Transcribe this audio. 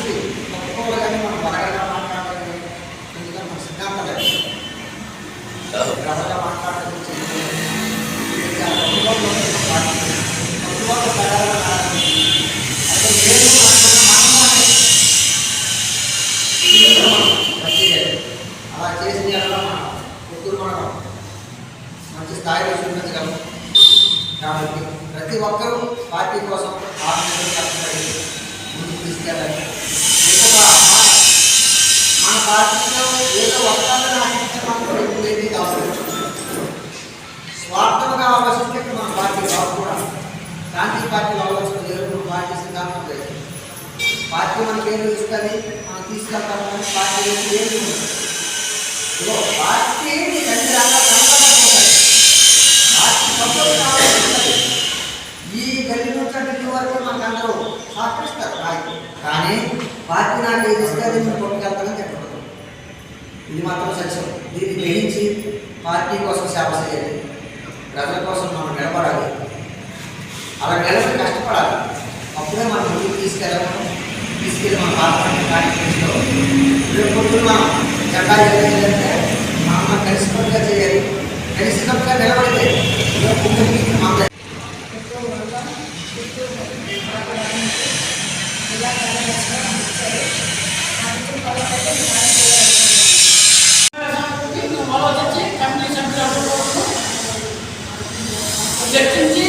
కానీ మనం మాట్లాడడం అలా మనం మంచి స్థాయిలో కాబట్టి ప్రతి ఒక్కరూ పార్టీ కోసం ఆత్మహత్య ముందుకు తీసుకెళ్ళాలి రాజకీయం ఏదో వస్తాదని ఆశించే మనకు స్వార్థంగా ఆలోచిస్తే మన పార్టీ బాగు కూడా గాంధీ పార్టీలో ఆలోచన ఏడు పార్టీ సిద్ధాంతం లేదు పార్టీ మనకి ఏదో ఇస్తుంది మనం తీసుకెళ్తామని పార్టీ ఏది ఏది ఉండదు. పార్టీ రకాల పార్టీ ఈ గల్లి నుంచి ఢిల్లీ వరకు మనకు అందరూ సహకరిస్తారు కానీ పార్టీ నాకు ఏది ఇస్తుంది మాత్రం సత్యం దీన్ని గ్రహించి పార్టీ కోసం సేవ చేయాలి ప్రజల కోసం మనం నిలబడాలి అలా నిలబడి కష్టపడాలి అప్పుడే మనం ముందుకు తీసుకెళ్ళము తీసుకెళ్ళి మన పాత్ర కార్యక్రమంలో రేపు పొద్దున్న జెండా ఎలాగంటే మనం కలిసికట్టుగా చేయాలి కలిసికట్టుగా నిలబడితే రేపు ముందుకి మాట్లాడాలి ఇలా certainty